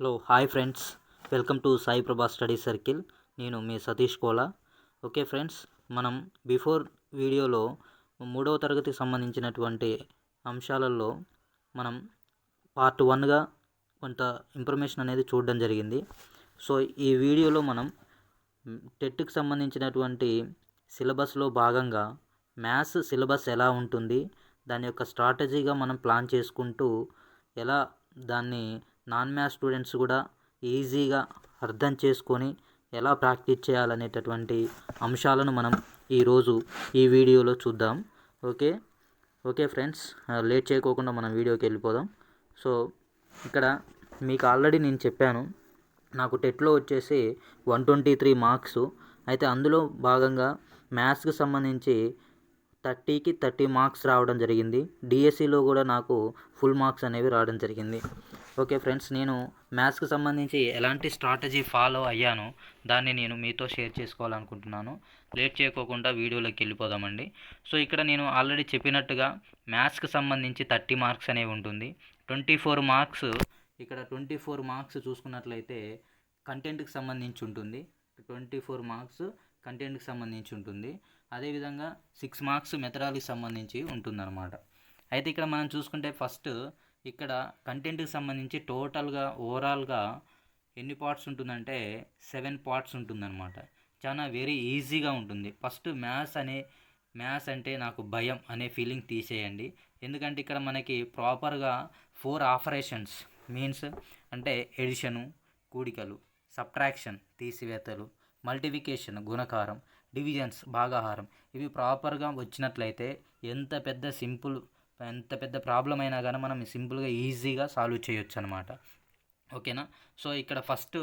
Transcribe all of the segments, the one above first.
Hello hi friends. Welcome to Sai Prabha study circle. నేను మీ Satish Kola. Okay friends మనం before వీడియోలో మూడవ తరగతికి సంబంధించినటువంటి అంశాలలో మనం పార్ట్ వన్గా కొంత ఇన్ఫర్మేషన్ అనేది చూడడం జరిగింది. సో ఈ వీడియోలో మనం టెట్కి సంబంధించినటువంటి సిలబస్లో భాగంగా మ్యాథ్స్ సిలబస్ ఎలా ఉంటుంది దాని యొక్క స్ట్రాటజీగా మనం ప్లాన్ చేసుకుంటూ ఎలా దాన్ని నాన్ మ్యాథ్స్ స్టూడెంట్స్ కూడా ఈజీగా అర్థం చేసుకొని ఎలా ప్రాక్టీస్ చేయాలనేటటువంటి అంశాలను మనం ఈరోజు ఈ వీడియోలో చూద్దాం. ఓకే? ఓకే ఫ్రెండ్స్ లేట్ చేయకోకుండా మనం వీడియోకి వెళ్ళిపోదాం. సో ఇక్కడ మీకు ఆల్రెడీ నేను చెప్పాను నాకు టెట్లో వచ్చేసి వన్ ట్వంటీ త్రీ మార్క్స్. అయితే అందులో భాగంగా మ్యాథ్స్కి సంబంధించి థర్టీకి థర్టీ మార్క్స్ రావడం జరిగింది. డిఎస్సిలో కూడా నాకు ఫుల్ మార్క్స్ అనేవి రావడం జరిగింది. ఓకే ఫ్రెండ్స్ నేను మ్యాథ్స్కి సంబంధించి ఎలాంటి స్ట్రాటజీ ఫాలో అయ్యాను దాన్ని నేను మీతో షేర్ చేసుకోవాలనుకుంటున్నాను. లేట్ చేయకోకుండా వీడియోలోకి వెళ్ళిపోదామండి. సో ఇక్కడ నేను ఆల్రెడీ చెప్పినట్టుగా మ్యాథ్స్కి సంబంధించి థర్టీ మార్క్స్ అనేవి ఉంటుంది. ట్వంటీ ఫోర్ మార్క్స్ ఇక్కడ ట్వంటీ ఫోర్ మార్క్స్ చూసుకున్నట్లయితే కంటెంట్కి సంబంధించి ఉంటుంది. ట్వంటీ ఫోర్ మార్క్స్ కంటెంట్కి సంబంధించి ఉంటుంది. అదేవిధంగా సిక్స్ మార్క్స్ మెథడాలజీకి సంబంధించి ఉంటుందన్నమాట. అయితే ఇక్కడ మనం చూసుకుంటే ఫస్ట్ ఇక్కడ కంటెంట్కి సంబంధించి టోటల్గా ఓవరాల్గా ఎన్ని పార్ట్స్ ఉంటుందంటే సెవెన్ పార్ట్స్ ఉంటుందన్నమాట. చాలా వెరీ ఈజీగా ఉంటుంది. ఫస్ట్ మ్యాథ్స్ అనే మ్యాథ్స్ అంటే నాకు భయం అనే ఫీలింగ్ తీసేయండి. ఎందుకంటే ఇక్కడ మనకి ప్రాపర్గా ఫోర్ ఆపరేషన్స్ మీన్స్ అంటే ఎడిషను కూడికలు సబ్ట్రాక్షన్ తీసివేతలు మల్టిఫికేషన్ గుణకారం డివిజన్స్ భాగాహారం. ఇవి ప్రాపర్గా వచ్చినట్లయితే ఎంత పెద్ద సింపుల్ ఎంత పెద్ద ప్రాబ్లం అయినా కానీ మనం సింపుల్గా ఈజీగా సాల్వ్ చేయొచ్చు అనమాట ఓకేనా? సో ఇక్కడ ఫస్ట్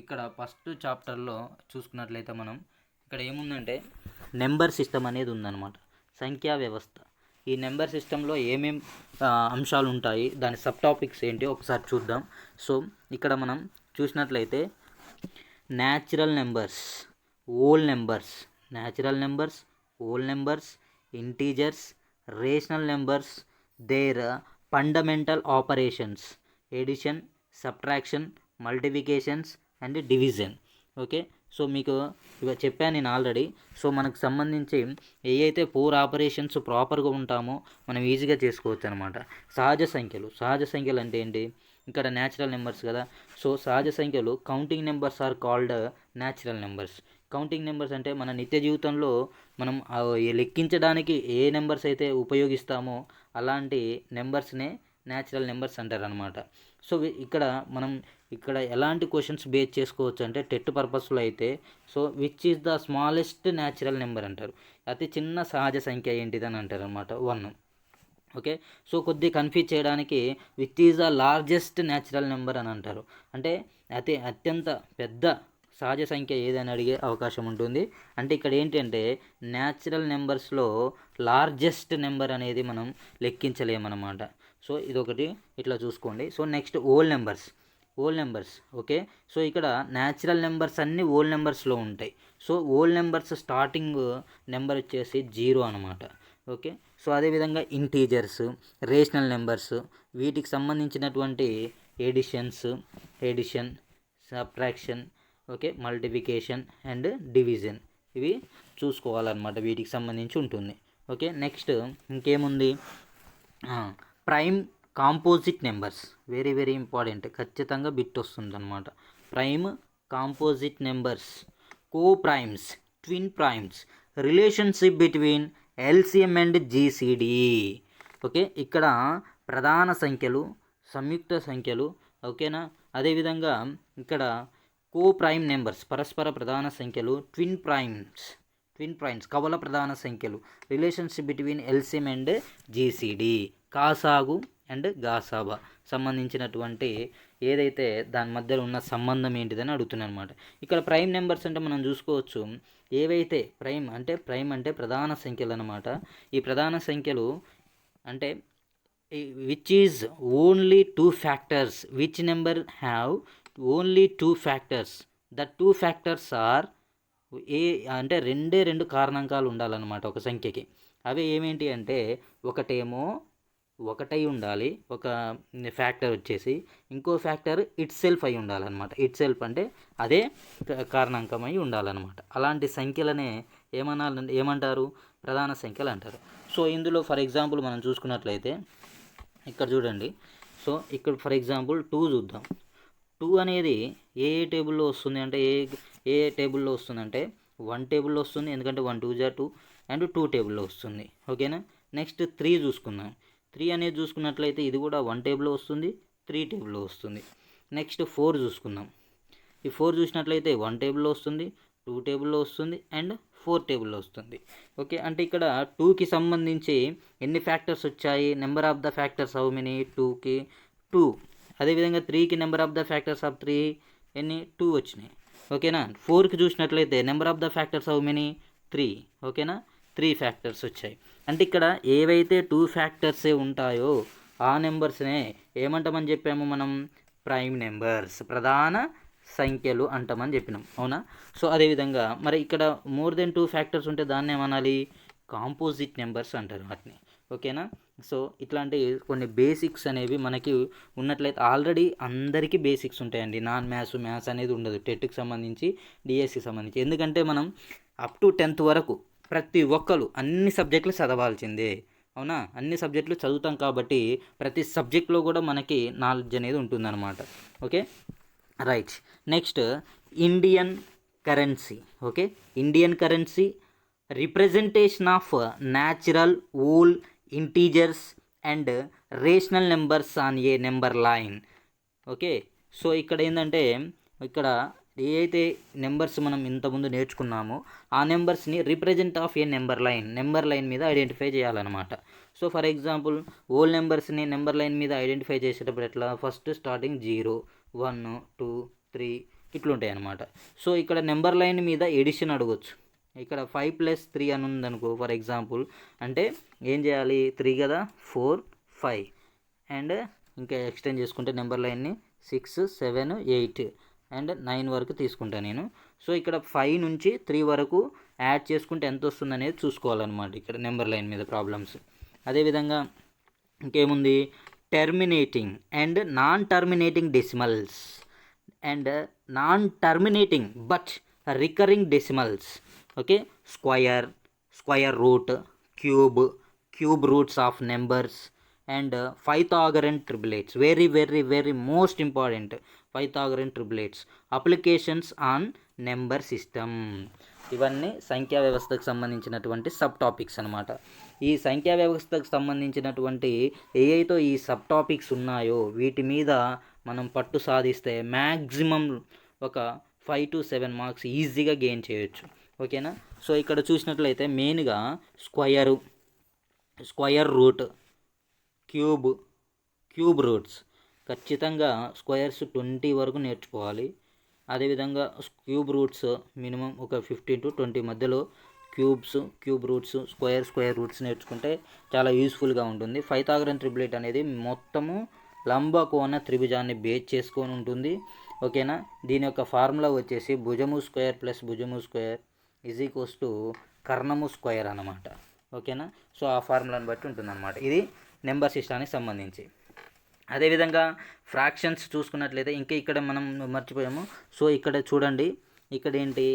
ఇక్కడ ఫస్ట్ చాప్టర్లో చూసుకున్నట్లయితే మనం ఇక్కడ ఏముందంటే నెంబర్ సిస్టమ్ అనేది ఉందన్నమాట. సంఖ్యా వ్యవస్థ. ఈ నెంబర్ సిస్టంలో ఏమేం అంశాలు ఉంటాయి దాని సబ్ టాపిక్స్ ఏంటి ఒకసారి చూద్దాం. సో ఇక్కడ మనం చూసినట్లయితే natural numbers whole numbers natural numbers whole numbers integers rational numbers their fundamental operations addition subtraction multiplications and division. Okay? So మీకు ఇవ చెప్పాను నేను ఆల్రెడీ. సో మనకు సంబంధించి ఏ అయితే ఫోర్ ఆపరేషన్స్ ప్రాపర్గా ఉంటామో మనం ఈజీగా చేసుకోవచ్చు అనమాట సహజ సంఖ్యలు. సహజ సంఖ్యలు అంటే ఏంటి? ఇక్కడ న్యాచురల్ నెంబర్స్ కదా. సో సహజ సంఖ్యలు counting numbers are called natural numbers. Counting numbers అంటే మన నిత్య జీవితంలో మనం లెక్కించడానికి ఏ నెంబర్స్ అయితే ఉపయోగిస్తామో అలాంటి నెంబర్స్నే న్యాచురల్ నెంబర్స్ అంటారు అనమాట సో ఇక్కడ మనం ఇక్కడ ఎలాంటి క్వశ్చన్స్ బేస్ చేసుకోవచ్చు అంటే టెట్ పర్పస్లో అయితే so which is the smallest natural number అంటారు. అతి చిన్న సహజ సంఖ్య ఏంటిదని అంటారు అనమాట వన్ ఓకే సో కొద్ది కన్ఫ్యూజ్ చేయడానికి which is the largest natural number అని అంటారు. అంటే అతి అత్యంత పెద్ద సహజ సంఖ్య ఏదని అడిగే అవకాశం ఉంటుంది. అంటే ఇక్కడ ఏంటంటే న్యాచురల్ నెంబర్స్లో లార్జెస్ట్ నెంబర్ అనేది మనం లెక్కించలేమన్నమాట. సో ఇదొకటి ఇట్లా చూసుకోండి. So next whole numbers whole numbers okay? So ఇక్కడ న్యాచురల్ నెంబర్స్ అన్నీ ఓల్ నెంబర్స్లో ఉంటాయి. So whole numbers starting number వచ్చేసి జీరో అనమాట ఓకే? సో అదేవిధంగా ఇంటీజర్స్ రేషనల్ నెంబర్స్ వీటికి సంబంధించినటువంటి additions addition subtraction okay multiplication and division. ఇవి చూసుకోవాలన్నమాట వీటికి సంబంధించి ఉంటుంది. ఓకే నెక్స్ట్ ఇంకేముంది? Prime composite numbers. Very very important. ఖచ్చితంగా బిట్ వస్తుంది అనమాట prime composite numbers co primes twin primes relationship between LCM and GCD. Okay ఇక్కడ ప్రధాన సంఖ్యలు సంయుక్త సంఖ్యలు ఓకేనా? అదేవిధంగా ఇక్కడ కో ప్రైమ్ నెంబర్స్ పరస్పర ప్రధాన సంఖ్యలు ట్విన్ ప్రైమ్స్ ట్విన్ ప్రైమ్స్ కవల ప్రధాన సంఖ్యలు relationship between LCM and GCD కాసాగు and గాసాబా సంబంధించినటువంటి ఏదైతే దాని మధ్యలో ఉన్న సంబంధం ఏంటిదని అడుగుతున్నాను అనమాట ఇక్కడ ప్రైమ్ నెంబర్స్ అంటే మనం చూసుకోవచ్చు ఏవైతే ప్రైమ్ అంటే ప్రైమ్ అంటే ప్రధాన సంఖ్యలు అనమాట ఈ ప్రధాన సంఖ్యలు అంటే which is only two factors which number have only two factors the two factors are a అంటే రెండే రెండు కారణాంకాలు ఉండాలన్నమాట ఒక సంఖ్యకి. అవి ఏమేంటి అంటే ఒకటేమో ఒకటై ఉండాలి ఒక ఫ్యాక్టర్ వచ్చేసి ఇంకో ఫ్యాక్టర్ ఇట్ సెల్ఫ్ అయి ఉండాలన్నమాట. ఇట్ సెల్ఫ్ అంటే అదే కారణాంకమై ఉండాలన్నమాట. అలాంటి సంఖ్యలనే ఏమనాల ఏమంటారు? ప్రధాన సంఖ్యలు అంటారు. సో ఇందులో ఫర్ ఎగ్జాంపుల్ మనం చూసుకున్నట్లయితే ఇక్కడ చూడండి. సో ఇక్కడ ఫర్ ఎగ్జాంపుల్ టూ చూద్దాం. టూ అనేది ఏ ఏ టేబుల్లో వస్తుంది అంటే ఏ ఏ టేబుల్లో వస్తుంది అంటే వన్ టేబుల్లో వస్తుంది ఎందుకంటే వన్ టూ జా టూ అండ్ టూ టేబుల్లో వస్తుంది. ఓకేనా? నెక్స్ట్ త్రీ చూసుకుందాం. త్రీ అనేది చూసుకున్నట్లయితే ఇది కూడా వన్ టేబుల్లో వస్తుంది త్రీ టేబుల్లో వస్తుంది. నెక్స్ట్ ఫోర్ చూసుకుందాం. ఈ ఫోర్ చూసినట్లయితే వన్ టేబుల్లో వస్తుంది టూ టేబుల్లో వస్తుంది అండ్ ఫోర్ టేబుల్లో వస్తుంది. ఓకే? అంటే ఇక్కడ టూకి సంబంధించి ఎన్ని ఫ్యాక్టర్స్ వచ్చాయి? Number of the factors how many? టూకి టూ. అదేవిధంగా త్రీకి number of the factors of three ఎన్ని? టూ వచ్చినాయి. ఓకేనా? ఫోర్కి చూసినట్లయితే number of the factors how many three ఓకేనా? త్రీ ఫ్యాక్టర్స్ వచ్చాయి. అంటే ఇక్కడ ఏవైతే టూ ఫ్యాక్టర్సే ఉంటాయో ఆ నెంబర్స్నే ఏమంటామని చెప్పాము మనం? ప్రైమ్ నెంబర్స్ ప్రధాన సంఖ్యలు అంటామని చెప్పినాం. అవునా? సో అదేవిధంగా మరి ఇక్కడ మోర్ దెన్ టూ ఫ్యాక్టర్స్ ఉంటే దాన్ని ఏమనాలి కాంపోజిట్ నెంబర్స్ అంటారు వాటిని. ఓకేనా? సో ఇట్లాంటి కొన్ని బేసిక్స్ అనేవి మనకి ఉన్నట్లయితే ఆల్రెడీ అందరికీ బేసిక్స్ ఉంటాయండి. నాన్ మ్యాథ్స్ మ్యాథ్స్ అనేది ఉండదు. టెట్కి సంబంధించి డిఎస్సికి సంబంధించి. ఎందుకంటే మనం అప్ టు టెన్త్ వరకు ప్రతి ఒక్కరు అన్ని సబ్జెక్టులు చదవాల్సిందే. అవునా? అన్ని సబ్జెక్టులు చదువుతాం కాబట్టి ప్రతి సబ్జెక్ట్లో కూడా మనకి నాలెడ్జ్ అనేది ఉంటుందన్నమాట. Okay? Right. Next Indian currency. Okay? Indian currency representation of natural whole integers and rational numbers on a number line okay so ఇక్కడ ఏంటంటే ఇక్కడ ఏ అయితే నెంబర్స్ మనం ఇంతకుముందు నేర్చుకున్నామో ఆ నెంబర్స్ని represent of a number line number line మీద ఐడెంటిఫై చేయాలన్నమాట. సో ఫర్ ఎగ్జాంపుల్ ఓల్డ్ నెంబర్స్ని నెంబర్ లైన్ మీద ఐడెంటిఫై చేసేటప్పుడు ఎట్లా? First starting zero one two three ఇట్లుంటాయి అన్నమాట సో ఇక్కడ నెంబర్ లైన్ మీద ఎడిషన్ అడగొచ్చు. ఇక్కడ ఫైవ్ ప్లస్ త్రీ అని ఉందనుకో ఫర్ ఎగ్జాంపుల్ అంటే ఏం చేయాలి? త్రీ కదా? ఫోర్ ఫైవ్ అండ్ ఇంకా ఎక్స్టెండ్ చేసుకుంటే నెంబర్ లైన్ని six seven eight and nine వరకు తీసుకుంటాను నేను. సో ఇక్కడ ఫైవ్ నుంచి త్రీ వరకు యాడ్ చేసుకుంటే ఎంత వస్తుంది అనేది చూసుకోవాలన్నమాట ఇక్కడ నెంబర్ లైన్ మీద ప్రాబ్లమ్స్ అదేవిధంగా ఇంకేముంది? Terminating and non terminating decimals and non terminating but recurring decimals okay? Square square root cube cube roots of numbers and Pythagorean triplets. Very very very most important Pythagorean triplets. Applications on number system ఇవన్నీ సంఖ్యా వ్యవస్థకు సంబంధించినటువంటి sub topics అనమాట ఈ సంఖ్యా వ్యవస్థకు సంబంధించినటువంటి ఏఐతో ఈ సబ్ టాపిక్స్ ఉన్నాయో వీటి మీద మనం పట్టు సాధిస్తే మ్యాక్సిమం ఒక ఫైవ్ టు సెవెన్ మార్క్స్ ఈజీగా గెయిన్ చేయొచ్చు. ఓకేనా? సో ఇక్కడ చూసినట్లయితే మెయిన్గా square square root cube cube roots. ఖచ్చితంగా స్క్వయర్స్ ట్వంటీ వరకు నేర్చుకోవాలి. అదేవిధంగా క్యూబ్ రూట్స్ మినిమం ఒక ఫిఫ్టీన్ టు ట్వంటీ మధ్యలో cubes cube roots square square roots నేర్చుకుంటే చాలా యూస్ఫుల్గా ఉంటుంది. ఫైతాగ్రన్ ట్రిబులేట్ అనేది మొత్తము లంబకోణ త్రిభుజాన్ని బేస్ చేసుకొని ఉంటుంది. ఓకేనా? దీని యొక్క ఫార్ములా వచ్చేసి భుజము స్క్వేర్ ప్లస్ భుజము స్క్వేర్ ఈజ్ ఈక్వల్స్ టు కర్ణము స్క్వేర్ అనమాట ఓకేనా? సో ఆ ఫార్ములాని బట్టి ఉంటుందన్నమాట. ఇది నెంబర్ సిస్టానికి సంబంధించి. అదేవిధంగా ఫ్రాక్షన్స్ చూసుకున్నట్లయితే ఇంకా ఇక్కడ మనం మర్చిపోయాము. సో ఇక్కడ చూడండి. ఇక్కడ ఏంటి?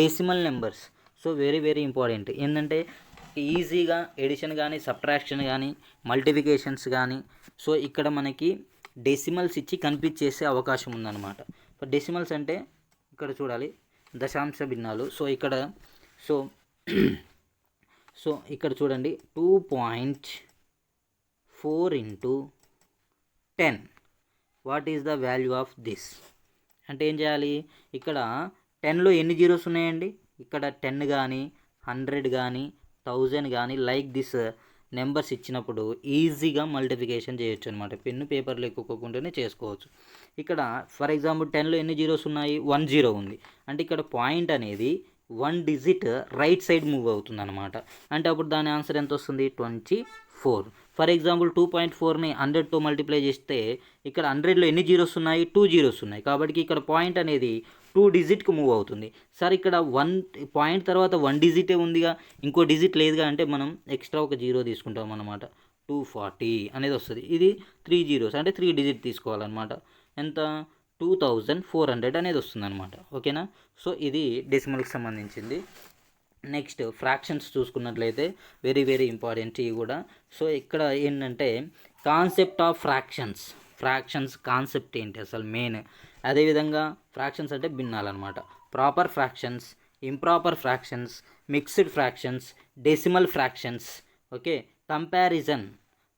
Decimal numbers. So very very important. ఏంటంటే ఈజీగా ఎడిషన్ కానీ సబ్ట్రాక్షన్ కానీ మల్టిఫికేషన్స్ కానీ సో ఇక్కడ మనకి డెసిమల్స్ ఇచ్చి కనిపించేసే అవకాశం ఉందన్నమాట. డెసిమల్స్ అంటే ఇక్కడ చూడాలి. దశాంశ భిన్నాలు. సో ఇక్కడ సో సో ఇక్కడ చూడండి two point four into ten what is the value of this అంటే ఏం చేయాలి? ఇక్కడ టెన్లో ఎన్ని జీరోస్ ఉన్నాయండి? ఇక్కడ టెన్ కానీ హండ్రెడ్ కానీ థౌజండ్ కానీ లైక్ దిస్ నెంబర్స్ ఇచ్చినప్పుడు ఈజీగా మల్టిఫికేషన్ చేయొచ్చు అనమాట పెన్ను పేపర్లు ఎక్కుకోకుండానే చేసుకోవచ్చు. ఇక్కడ ఫర్ ఎగ్జాంపుల్ టెన్లో ఎన్ని జీరోస్ ఉన్నాయి? వన్ జీరో ఉంది. అంటే ఇక్కడ పాయింట్ అనేది one digit right side move అవుతుంది అనమాట అంటే అప్పుడు దాని ఆన్సర్ ఎంత వస్తుంది twenty four. For example two point ఫోర్ని హండ్రెడ్తో మల్టిప్లై చేస్తే ఇక్కడ హండ్రెడ్లో ఎన్ని జీరోస్ ఉన్నాయి? టూ జీరోస్ ఉన్నాయి. కాబట్టి ఇక్కడ పాయింట్ అనేది టూ డిజిట్కి మూవ్ అవుతుంది. సార్ ఇక్కడ వన్ పాయింట్ తర్వాత వన్ డిజిటే ఉందిగా. ఇంకో డిజిట్ లేదుగా అంటే మనం ఎక్స్ట్రా ఒక జీరో తీసుకుంటాం అనమాట టూ ఫార్టీ అనేది వస్తుంది. ఇది త్రీ జీరోస్ అంటే త్రీ డిజిట్ తీసుకోవాలన్నమాట. ఎంత? టూ థౌజండ్ ఫోర్ హండ్రెడ్ అనేది వస్తుంది అనమాట ఓకేనా? సో ఇది డెసిమల్కి సంబంధించింది. నెక్స్ట్ ఫ్రాక్షన్స్ చూసుకున్నట్లయితే వెరీ వెరీ ఇంపార్టెంట్ ఇవి కూడా. సో ఇక్కడ ఏంటంటే concept of fractions. Fractions concept ఏంటి అసలు మెయిన్? అదేవిధంగా ఫ్రాక్షన్స్ అంటే భిన్నాలన్నమాట. Proper fractions improper fractions mixed fractions decimal fractions. Okay? Comparison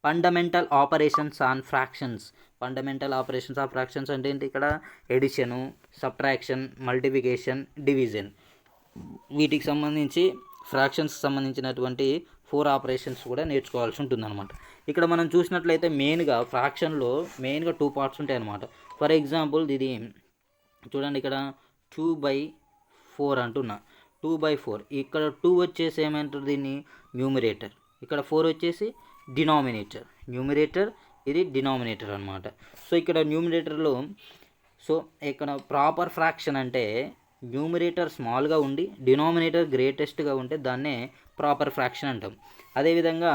fundamental operations on fractions. Fundamental operations of fractions అంటే ఏంటి ఇక్కడ? Addition subtraction multiplication division. వీటికి సంబంధించి ఫ్రాక్షన్స్ సంబంధించినటువంటి ఫోర్ ఆపరేషన్స్ కూడా నేర్చుకోవాల్సి ఉంటుందన్నమాట. ఇక్కడ మనం చూసినట్లయితే మెయిన్గా ఫ్రాక్షన్లో మెయిన్గా టూ పార్ట్స్ ఉంటాయి అన్నమాట ఫర్ ఎగ్జాంపుల్ ఇది చూడండి ఇక్కడ టూ బై ఫోర్ అంటున్నా. Two by four. ఇక్కడ టూ వచ్చేసి ఏమంటారు దీన్ని? న్యూమిరేటర్. ఇక్కడ ఫోర్ వచ్చేసి డినామినేటర్. న్యూమిరేటర్ ఇది డినామినేటర్ అనమాట సో ఇక్కడ న్యూమిరేటర్లో సో ఇక్కడ ప్రాపర్ ఫ్రాక్షన్ అంటే న్యూమిరేటర్ స్మాల్గా ఉండి డినామినేటర్ గ్రేటెస్ట్గా ఉంటే దాన్నే ప్రాపర్ ఫ్రాక్షన్ అంటాం. అదేవిధంగా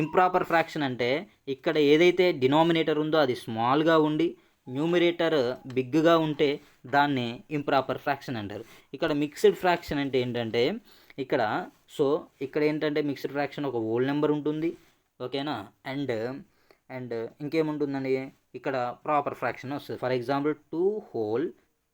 ఇంప్రాపర్ ఫ్రాక్షన్ అంటే ఇక్కడ ఏదైతే డినామినేటర్ ఉందో అది స్మాల్గా ఉండి న్యూమిరేటర్ బిగ్గా ఉంటే దాన్ని ఇంప్రాపర్ ఫ్రాక్షన్ అంటారు. ఇక్కడ మిక్స్డ్ ఫ్రాక్షన్ అంటే ఏంటంటే ఇక్కడ సో ఇక్కడ ఏంటంటే మిక్స్డ్ ఫ్రాక్షన్ ఒక హోల్ నెంబర్ ఉంటుంది ఓకేనా? అండ్ అండ్ ఇంకేముంటుందండి? ఇక్కడ ప్రాపర్ ఫ్రాక్షన్ వస్తుంది. For example two whole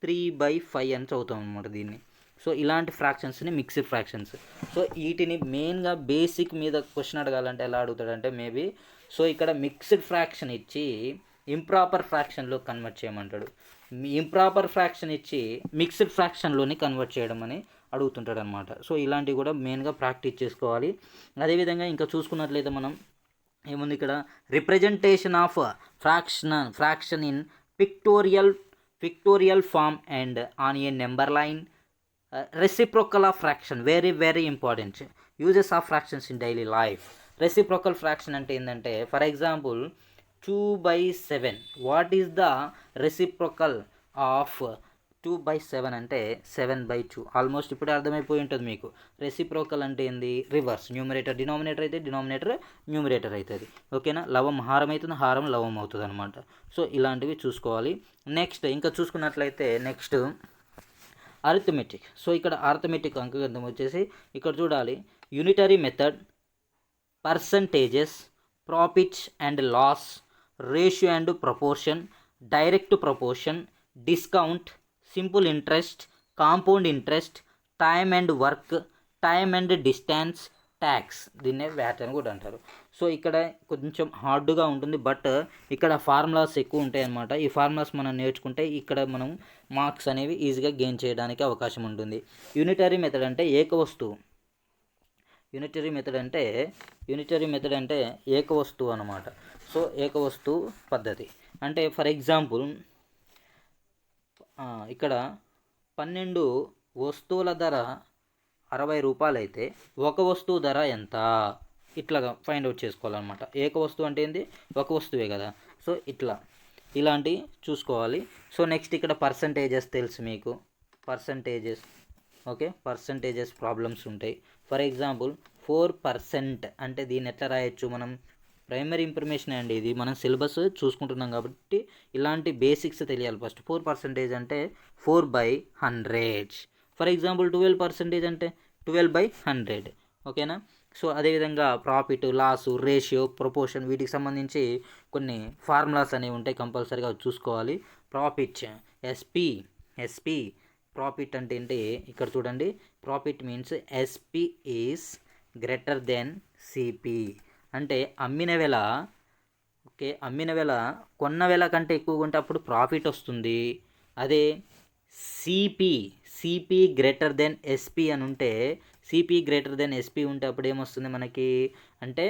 three by five అని చదువుతాం అనమాట దీన్ని. సో ఇలాంటి ఫ్రాక్షన్స్ని మిక్స్డ్ ఫ్రాక్షన్స్. సో వీటిని మెయిన్గా బేసిక్ మీద క్వశ్చన్ అడగాలంటే ఎలా అడుగుతాడంటే మేబీ సో ఇక్కడ మిక్స్డ్ ఫ్రాక్షన్ ఇచ్చి ఇంప్రాపర్ ఫ్రాక్షన్లో కన్వర్ట్ చేయమంటాడు. ఇంప్రాపర్ ఫ్రాక్షన్ ఇచ్చి మిక్స్డ్ ఫ్రాక్షన్లోని కన్వర్ట్ చేయడం అని అడుగుతుంటాడు అనమాట సో ఇలాంటివి కూడా మెయిన్గా ప్రాక్టీస్ చేసుకోవాలి. అదేవిధంగా ఇంకా చూసుకున్నట్లయితే మనం ఏముంది ఇక్కడ? Representation of fraction fraction in pictorial pictorial form and on a number line reciprocal of fraction very very important uses of fractions in daily life reciprocal fraction అంటే ఏంటంటే for example two by seven what is the reciprocal of two by seven అంటే seven by two almost ఇప్పుడే అర్థమైపోయి ఉంటుంది మీకు. Reciprocal అంటే ఏంది? Reverse numerator denominator అయితే డినామినేటర్ న్యూమరేటర్ అవుతుంది ఓకేనా లవం హారం అవుతుంది హారం లవం అవుతుంది అనమాట సో ఇలాంటివి చూసుకోవాలి. నెక్స్ట్ ఇంకా చూసుకున్నట్లయితే నెక్స్ట్ అరిథమెటిక్ సో ఇక్కడ అరిథమెటిక్ అంకగణితం వచ్చేసి ఇక్కడ చూడాలి. Unitary method percentages profits and loss ratio and proportion direct proportion discount simple interest compound interest time and work time and distance tax దీన్నే వ్యాట్ అని కూడా అంటారు. సో ఇక్కడ కొంచెం హార్డ్గా ఉంటుంది బట్ ఇక్కడ ఫార్ములాస్ ఎక్కువ ఉంటాయి అన్నమాట. ఈ ఫార్ములాస్ మనం నేర్చుకుంటే ఇక్కడ మనం మార్క్స్ అనేవి ఈజీగా గెయిన్ చేయడానికి అవకాశం ఉంటుంది. యూనిటరీ మెథడ్ అంటే ఏక వస్తువు. యూనిటరీ మెథడ్ అంటే యూనిటరీ మెథడ్ అంటే ఏక వస్తువు అనమాట సో ఏక వస్తువు పద్ధతి. అంటే ఫర్ ఎగ్జాంపుల్ ఇక్కడ పన్నెండు వస్తువుల ధర అరవై రూపాయలు అయితే ఒక వస్తువు ధర ఎంత? ఇట్లాగా ఫైండ్ అవుట్ చేసుకోవాలన్నమాట. ఏక వస్తువు అంటే ఏంది? ఒక వస్తువే కదా. సో ఇట్లా. ఇలాంటి చూసుకోవాలి. సో నెక్స్ట్ ఇక్కడ పర్సంటేజెస్ తెలుసు మీకు. పర్సంటేజెస్ ఓకే పర్సంటేజెస్ ప్రాబ్లమ్స్ ఉంటాయి. ఫర్ ఎగ్జాంపుల్ ఫోర్ పర్సెంట్ అంటే దీన్ని ఎట్లా రాయొచ్చు మనం? ప్రైమరీ ఇన్ఫర్మేషన్ అండి ఇది. మనం సిలబస్ చూసుకుంటున్నాం కాబట్టి ఇలాంటి బేసిక్స్ తెలియాలి ఫస్ట్. ఫోర్ పర్సెంటేజ్ అంటే four by hundred. For example twelve percentage అంటే ట్వెల్వ్ బై హండ్రెడ్. ఓకేనా? సో అదేవిధంగా ప్రాఫిట్ లాస్ రేషియో ప్రపోర్షన్ వీటికి సంబంధించి కొన్ని ఫార్ములాస్ అనేవి ఉంటాయి కంపల్సరీగా చూసుకోవాలి. ప్రాఫిట్ ఎస్పి ఎస్పి ప్రాఫిట్ అంటే ఏంటి? ఇక్కడ చూడండి. Profit means SP is greater than CP. అంటే అమ్మిన వెల ఓకే అమ్మిన వెల కొన్న వెల కంటే ఎక్కువగా ఉంటే అప్పుడు ప్రాఫిట్ వస్తుంది. అదే CP CP greater than SP అని ఉంటే సిపి గ్రేటర్ దెన్ ఎస్పి ఉంటే అప్పుడు ఏమొస్తుంది మనకి? అంటే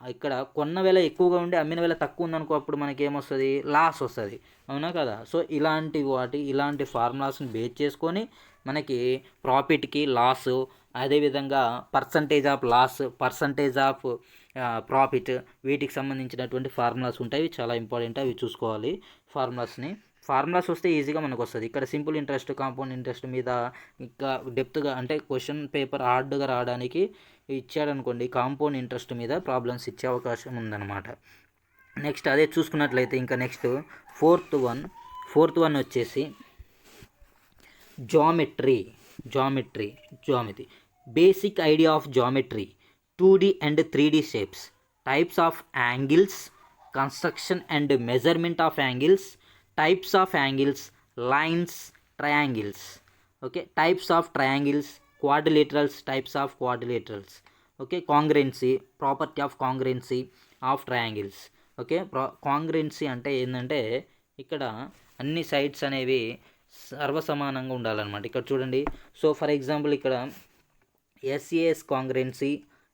ఇక్కడ కొన్న వెల ఎక్కువగా ఉండి అమ్మిన వెల తక్కువ ఉందనుకో అప్పుడు మనకి ఏమొస్తుంది? లాస్ వస్తుంది. అవునా కదా? సో ఇలాంటి వాటి ఇలాంటి ఫార్ములాస్ని బేస్ చేసుకొని మనకి ప్రాఫిట్కి లాస్ అదేవిధంగా percentage of loss percentage of profit వీటికి సంబంధించినటువంటి ఫార్ములాస్ ఉంటాయి. చాలా ఇంపార్టెంట్ అవి చూసుకోవాలి ఫార్ములాస్ని ఫార్ములాస్ వస్తే ఈజీగా మనకు వస్తుంది. ఇక్కడ సింపుల్ ఇంట్రెస్ట్ కాంపౌండ్ ఇంట్రెస్ట్ మీద ఇంకా డెప్త్గా అంటే క్వశ్చన్ పేపర్ హార్డ్గా రావడానికి ఇచ్చాడనుకోండి కాంపౌండ్ ఇంట్రెస్ట్ మీద ప్రాబ్లమ్స్ ఇచ్చే అవకాశం ఉందన్నమాట. నెక్స్ట్ అదే చూసుకున్నట్లయితే ఇంకా next fourth one fourth one వచ్చేసి geometry geometry geometry basic idea of geometry two D and three D shapes types of angles construction and measurement of angles types of angles lines triangles okay types of triangles quadrilaterals types of quadrilaterals okay congruency property of congruency of triangles okay ప్రా congruency అంటే ఏంటంటే ఇక్కడ అన్ని sides అనేవి సర్వసమానంగా ఉండాలన్నమాట. ఇక్కడ చూడండి. So for example ఇక్కడ SAS congruency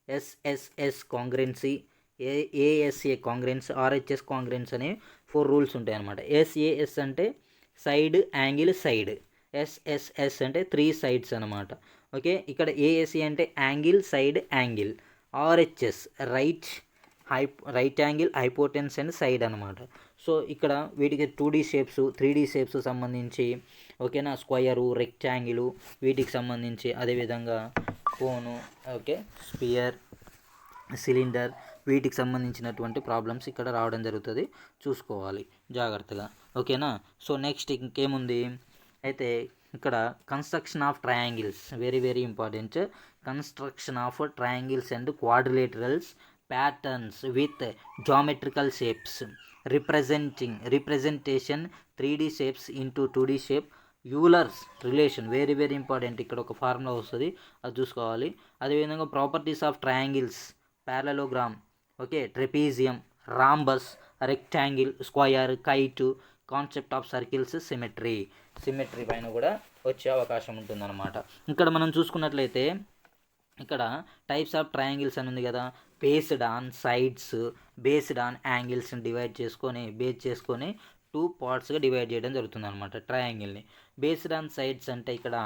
SSS congruency A ASA congruence RHS congruence అనే ఫోర్ రూల్స్ ఉంటాయి అన్నమాట ఎస్ఏఎస్ అంటే సైడ్ యాంగిల్ సైడ్ ఎస్ఎస్ఎస్ అంటే త్రీ సైడ్స్ అనమాట ఓకే ఇక్కడ ఏఎస్ఏ అంటే angle side angle RHS right high right angle hypotenuse and side అనమాట so ఇక్కడ వీటికి two D shapes three D shapes సంబంధించి ఓకేనా స్క్వయరు రెక్టాంగిల్ వీటికి సంబంధించి అదేవిధంగా కోను ఓకే స్పియర్ సిలిండర్ వీటికి సంబంధించినటువంటి ప్రాబ్లమ్స్ ఇక్కడ రావడం జరుగుతుంది. చూసుకోవాలి జాగ్రత్తగా ఓకేనా? సో నెక్స్ట్ ఇంకేముంది? అయితే ఇక్కడ construction of triangles very very important. Construction of triangles and quadrilaterals patterns with geometrical shapes. Representing representation three D shapes into two D shape. Euler's relation very very important ఇక్కడ ఒక formula వస్తుంది అది చూసుకోవాలి. అదేవిధంగా properties of triangles parallelogram okay trapezium rhombus rectangle square kite concept of circles symmetry symmetry పైన కూడా వచ్చే అవకాశం ఉంటుందన్నమాట. ఇక్కడ మనం చూసుకున్నట్లయితే ఇక్కడ టైప్స్ ఆఫ్ ట్రయాంగిల్స్ అని ఉంది కదా based on sides based on యాంగిల్స్ని divide చేసుకొని బేస్ చేసుకొని టూ పార్ట్స్గా డివైడ్ చేయడం జరుగుతుంది అనమాట ట్రయాంగిల్ని బేస్డ్ ఆన్ సైడ్స్ అంటే ఇక్కడ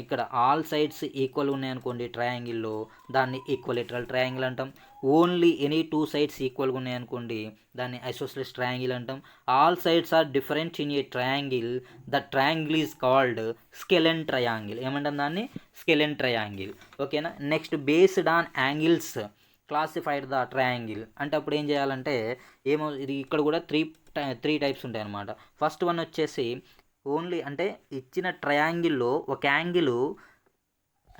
ఇక్కడ ఆల్ సైడ్స్ ఈక్వల్ ఉన్నాయనుకోండి ట్రయాంగిల్లో దాన్ని ఈక్వలిటరల్ ట్రయాంగిల్ అంటాం. ఓన్లీ ఎనీ టూ సైడ్స్ ఈక్వల్గా ఉన్నాయనుకోండి దాన్ని ఐసోస్లెస్ ట్రయాంగిల్ అంటాం. All sides are different in a triangle. The triangle is called scalene triangle. ఏమంటాం దాన్ని? Scalene triangle. ఓకేనా? Next based on angles classified the triangle. అంటే అప్పుడు ఏం చేయాలంటే ఏమో ఇది ఇక్కడ కూడా త్రీ త్రీ టైప్స్ ఉంటాయి అన్నమాట ఫస్ట్ వన్ వచ్చేసి ఓన్లీ అంటే ఇచ్చిన ట్రయాంగిల్లో ఒక యాంగిల్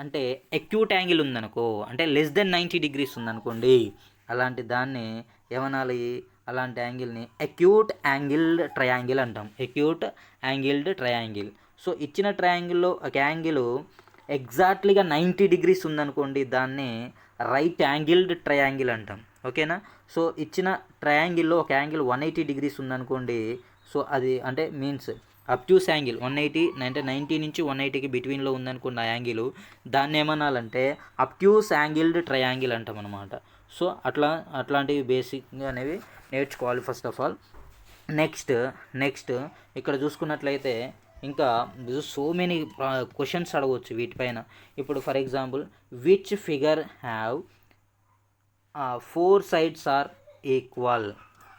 అంటే ఎక్యూట్ యాంగిల్ ఉందనుకో అంటే లెస్ దెన్ నైంటీ డిగ్రీస్ ఉందనుకోండి అలాంటి దాన్ని ఏమనాలి? అలాంటి యాంగిల్ని అక్యూట్ యాంగిల్డ్ ట్రయాంగిల్ అంటాం. అక్యూట్ యాంగిల్డ్ ట్రయాంగిల్ సో ఇచ్చిన ట్రయాంగిల్లో ఒక యాంగిల్ ఎగ్జాక్ట్లీగా నైంటీ డిగ్రీస్ ఉందనుకోండి దాన్ని రైట్ యాంగిల్డ్ ట్రయాంగిల్ అంటాం. ఓకేనా? సో ఇచ్చిన ట్రయాంగిల్లో ఒక యాంగిల్ వన్ ఎయిటీ డిగ్రీస్ ఉందనుకోండి సో అది అంటే means obtuse angle one eighty అంటే నైంటీ నుంచి వన్ ఎయిటీకి బిట్వీన్లో ఉందనుకున్న యాంగిల్ దాన్ని ఏమనాలంటే అప్ట్యూస్ యాంగిల్డ్ ట్రయాంగిల్ అంటాం అనమాట సో అట్లా అట్లాంటివి బేసిక్గా అనేవి నేర్చుకోవాలి first of all next next ఇక్కడ చూసుకున్నట్లయితే ఇంకా సో మెనీ క్వశ్చన్స్ అడగవచ్చు వీటిపైన. ఇప్పుడు for example which figure have four sides are equal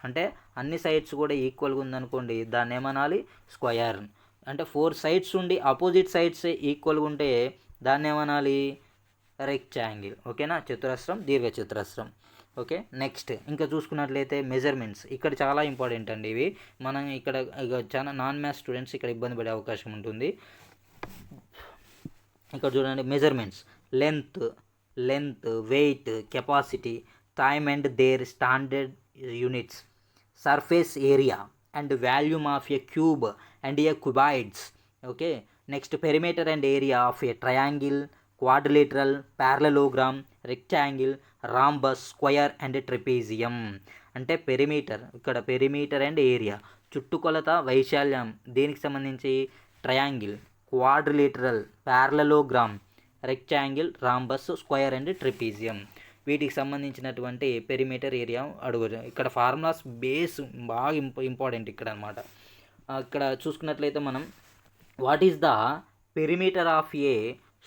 అంటే అన్ని సైడ్స్ కూడా ఈక్వల్గా ఉందనుకోండి దాన్ని ఏమనాలి? స్క్వయర్ అంటే ఫోర్ సైడ్స్ ఉండి ఆపోజిట్ సైడ్స్ ఈక్వల్గా ఉంటే దాన్ని ఏమనాలి? రెక్టాంగిల్ ఓకేనా చతురస్రం దీర్ఘ చతురస్రం. ఓకే నెక్స్ట్ ఇంకా చూసుకున్నట్లయితే మెజర్మెంట్స్ ఇక్కడ చాలా ఇంపార్టెంట్ అండి ఇవి. మనం ఇక్కడ చాలా నాన్ మ్యాథ్స్ స్టూడెంట్స్ ఇక్కడ ఇబ్బంది పడే అవకాశం ఉంటుంది. ఇక్కడ చూడండి measurements length length weight capacity time and their standard units surface area and volume of a cube and a cuboids okay next perimeter and area of a triangle quadrilateral parallelogram rectangle rhombus square and trapezium అంటే perimeter ఇక్కడ perimeter and area చుట్టుకొలత వైశాల్యం దీనికి సంబంధించి? Triangle quadrilateral parallelogram rectangle rhombus square and trapezium వీటికి సంబంధించినటువంటి perimeter area అడుగు ఇక్కడ ఫార్ములాస్ బేస్ బాగా ఇంప ఇంపార్టెంట్ ఇక్కడ అనమాట ఇక్కడ చూసుకున్నట్లయితే మనం what is the perimeter of a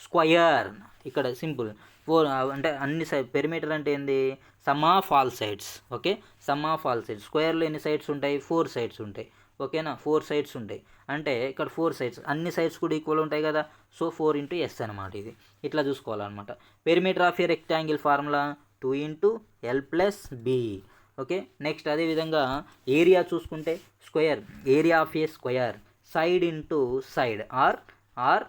square ఇక్కడ సింపుల్ ఫోర్ అంటే అన్ని సై పెరిమీటర్ అంటే ఏంది? Sum of all sides okay sum of all sides స్క్వేర్లో ఎన్ని సైడ్స్ ఉంటాయి? ఫోర్ సైడ్స్ ఉంటాయి. ఓకేనా? ఫోర్ సైడ్స్ ఉంటాయి. అంటే ఇక్కడ ఫోర్ సైడ్స్ అన్ని సైడ్స్ కూడా ఈక్వల్ ఉంటాయి కదా? సో ఫోర్ ఇంటూ ఎస్ అనమాట ఇది. ఇట్లా చూసుకోవాలన్నమాట. Perimeter of a rectangle formula two into L plus B okay? Next అదేవిధంగా ఏరియా చూసుకుంటే square area of a square side into side or or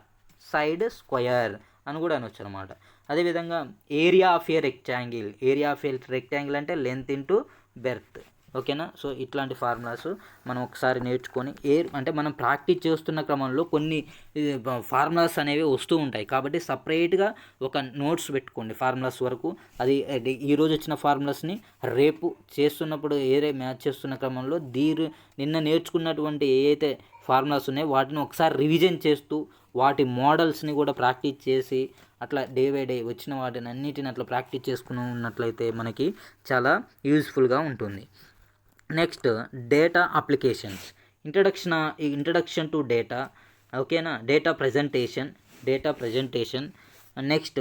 side square అని కూడా అనొచ్చు అనమాట అదేవిధంగా area of a rectangle area of a rectangle అంటే length into breadth ఓకేనా? So ఇట్లాంటి ఫార్ములాస్ మనం ఒకసారి నేర్చుకొని ఏ అంటే మనం ప్రాక్టీస్ చేస్తున్న క్రమంలో కొన్ని ఫార్ములాస్ అనేవి వస్తూ ఉంటాయి. కాబట్టి సపరేట్గా ఒక నోట్స్ పెట్టుకోండి ఫార్ములాస్ వరకు. అది ఈరోజు వచ్చిన ఫార్ములాస్ని రేపు చేస్తున్నప్పుడు ఏరే మ్యాచ్ చేస్తున్న క్రమంలో దీని నిన్న నేర్చుకున్నటువంటి ఏదైతే ఫార్ములాస్ ఉన్నాయో వాటిని ఒకసారి రివిజన్ చేస్తూ వాటి మోడల్స్ని కూడా ప్రాక్టీస్ చేసి అట్లా డే బై డే వచ్చిన వాటిని అన్నిటిని అట్లా ప్రాక్టీస్ చేసుకుని ఉన్నట్లయితే మనకి చాలా యూజ్ఫుల్గా ఉంటుంది. Next data applications introduction introduction to data ఓకేనా data presentation data presentation next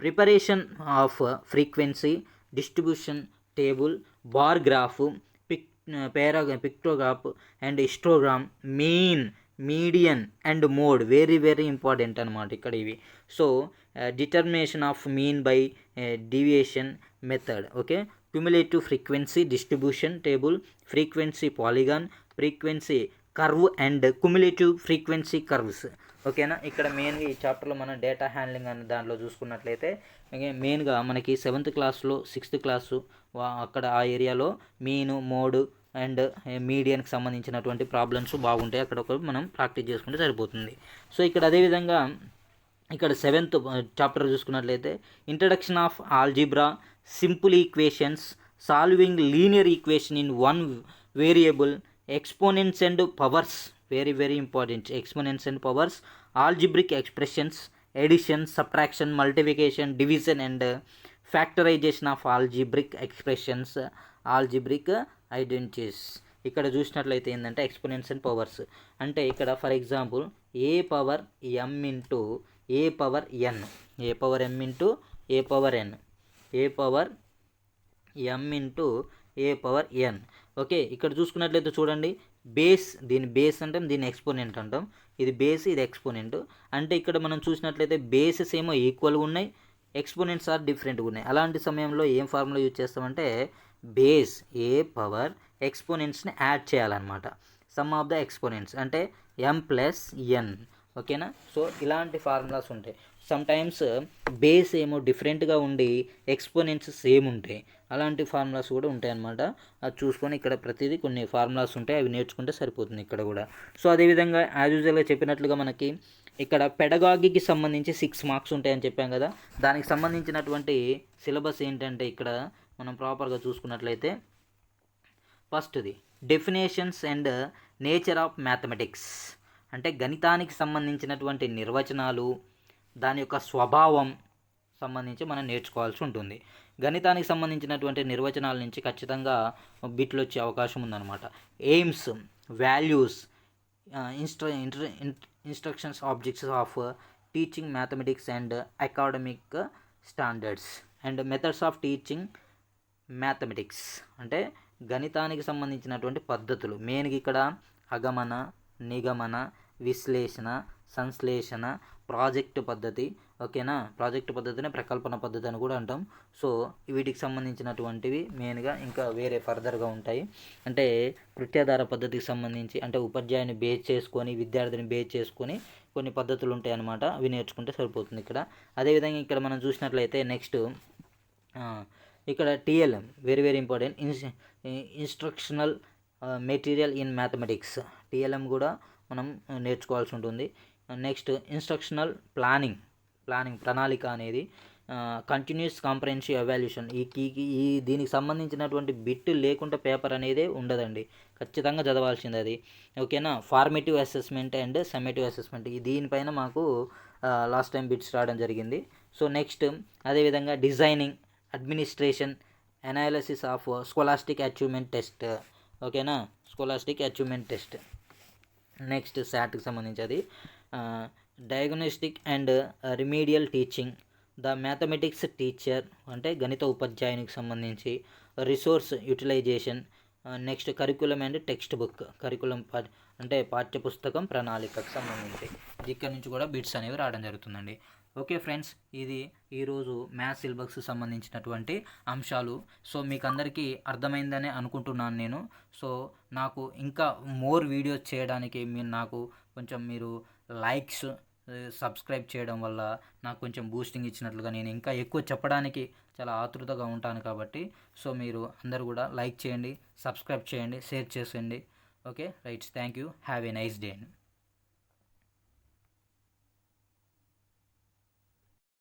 preparation of frequency distribution table bar graph pick para pictograph and histogram mean median and mode very very important అనమాట ఇక్కడ ఇవి. So determination of mean by deviation method okay cumulative frequency distribution table frequency polygon frequency curve and cumulative frequency curves ఓకేనా ఇక్కడ మెయిన్గా ఈ చాప్టర్లో మనం data handling అనే దాంట్లో చూసుకున్నట్లయితే మెయిన్గా మనకి సెవెంత్ క్లాస్లో సిక్స్త్ క్లాసు అక్కడ ఆ ఏరియాలో మీను మోడ్ అండ్ మీడియన్కి సంబంధించినటువంటి ప్రాబ్లమ్స్ బాగుంటాయి. అక్కడ ఒక మనం ప్రాక్టీస్ చేసుకుంటే సరిపోతుంది. సో ఇక్కడ అదేవిధంగా ఇక్కడ సెవెంత్ చాప్టర్ చూసుకున్నట్లయితే introduction of algebra simple equations solving linear equation in one variable exponents and powers very very important exponents and powers algebraic expressions addition subtraction multiplication division and factorization of algebraic expressions algebraic identities ఇక్కడ చూసినట్లయితే ఏంటంటే exponents and powers అంటే ఇక్కడ for example A power M into A power N? A power M into A power N? A power M into A power N? Okay ఇక్కడ చూసుకున్నట్లయితే చూడండి. Base దీని base అంటాం దీని ఎక్స్పోనెంట్ అంటాం. ఇది బేస్ ఇది ఎక్స్పోనెంట్. అంటే ఇక్కడ మనం చూసినట్లయితే బేసెస్ ఏమో ఈక్వల్గా ఉన్నాయి ఎక్స్పోనెంట్స్ ఆర్ డిఫరెంట్గా ఉన్నాయి. అలాంటి సమయంలో ఏం ఫార్ములా యూజ్ చేస్తామంటే బేస్ ఏ పవర్ ఎక్స్పోనెంట్స్ని యాడ్ చేయాలన్నమాట. Sum of the exponents. అంటే ఎం ప్లస్ ఎన్. ఓకేనా? సో ఇలాంటి ఫార్ములాస్ ఉంటాయి. సమ్టైమ్స్ బేస్ ఏమో డిఫరెంట్గా ఉండి ఎక్స్పోనెంట్స్ సేమ్ ఉంటాయి అలాంటి ఫార్ములాస్ కూడా ఉంటాయి అన్నమాట. అది చూసుకొని ఇక్కడ ప్రతిదీ కొన్ని ఫార్ములాస్ ఉంటాయి అవి నేర్చుకుంటే సరిపోతుంది ఇక్కడ కూడా. సో అదేవిధంగా యాజ్ యూజువల్గా చెప్పినట్లుగా మనకి ఇక్కడ పెడగాగికి సంబంధించి సిక్స్ మార్క్స్ ఉంటాయని చెప్పాం కదా. దానికి సంబంధించినటువంటి సిలబస్ ఏంటంటే ఇక్కడ మనం ప్రాపర్గా చూసుకున్నట్లయితే ఫస్ట్ది definitions and nature of mathematics అంటే గణితానికి సంబంధించినటువంటి నిర్వచనాలు దాని యొక్క స్వభావం సంబంధించి మనం నేర్చుకోవాల్సి ఉంటుంది. గణితానికి సంబంధించినటువంటి నిర్వచనాల నుంచి ఖచ్చితంగా బిట్లు వచ్చే అవకాశం ఉందన్నమాట. Aims values ఇన్స్ట్ర instructions objects of teaching mathematics and academic standards and methods of teaching mathematics అంటే గణితానికి సంబంధించినటువంటి పద్ధతులు. మెయిన్గా ఇక్కడ అగమన నిగమన విశ్లేషణ సంశ్లేషణ ప్రాజెక్టు పద్ధతి ఓకేనా? ప్రాజెక్టు పద్ధతిని ప్రకల్పన పద్ధతి అని కూడా అంటాం. సో వీటికి సంబంధించినటువంటివి మెయిన్గా ఇంకా వేరే ఫర్దర్గా ఉంటాయి. అంటే కృత్యాధార పద్ధతికి సంబంధించి అంటే ఉపాధ్యాయుని బేస్ చేసుకొని విద్యార్థిని బేస్ చేసుకొని కొన్ని పద్ధతులు ఉంటాయి అన్నమాట అవి నేర్చుకుంటే సరిపోతుంది ఇక్కడ. అదేవిధంగా ఇక్కడ మనం చూసినట్లయితే నెక్స్ట్ ఇక్కడ టీఎల్ఎం వెరీ వెరీ ఇంపార్టెంట్. ఇన్స్ instructional material in mathematics. TLM కూడా మనం నేర్చుకోవాల్సి ఉంటుంది. Next instructional planning. ప్లానింగ్ ప్రణాళిక అనేది కంటిన్యూస్ కాంప్రహెన్సివ్ ఎవాల్యూషన్ ఈ కీకి ఈ దీనికి సంబంధించినటువంటి బిట్ లేకుండా పేపర్ అనేది ఉండదండి. ఖచ్చితంగా చదవాల్సింది అది. ఓకేనా? Formative assessment and summative assessment ఈ దీనిపైన మాకు లాస్ట్ టైం బిట్స్ రావడం జరిగింది. సో నెక్స్ట్ అదేవిధంగా designing administration analysis of scholastic achievement test ఓకేనా? Scholastic achievement test. నెక్స్ట్ శాట్కి సంబంధించి అది diagnostic and remedial teaching the mathematics teacher అంటే గణిత ఉపాధ్యాయునికి సంబంధించి resource utilization next curriculum and textbook curriculum అంటే పాఠ్యపుస్తకం ప్రణాళికకు సంబంధించి. ఇక్కడ నుంచి కూడా బిట్స్ అనేవి రావడం జరుగుతుందండి. ఓకే ఫ్రెండ్స్ ఇది ఈరోజు మ్యాథ్స్ సిలబస్కి సంబంధించినటువంటి అంశాలు. సో మీకు అందరికీ అర్థమైందని అనుకుంటున్నాను నేను. సో నాకు ఇంకా మోర్ వీడియోస్ చేయడానికి మీరు నాకు కొంచెం మీరు లైక్స్ సబ్స్క్రైబ్ చేయడం వల్ల నాకు కొంచెం బూస్టింగ్ ఇచ్చినట్లుగా నేను ఇంకా ఎక్కువ చెప్పడానికి చాలా ఆతృతగా ఉంటాను కాబట్టి సో మీరు అందరు కూడా లైక్ చేయండి సబ్స్క్రైబ్ చేయండి షేర్ చేసేయండి. Okay rights. Thank you. Have a nice day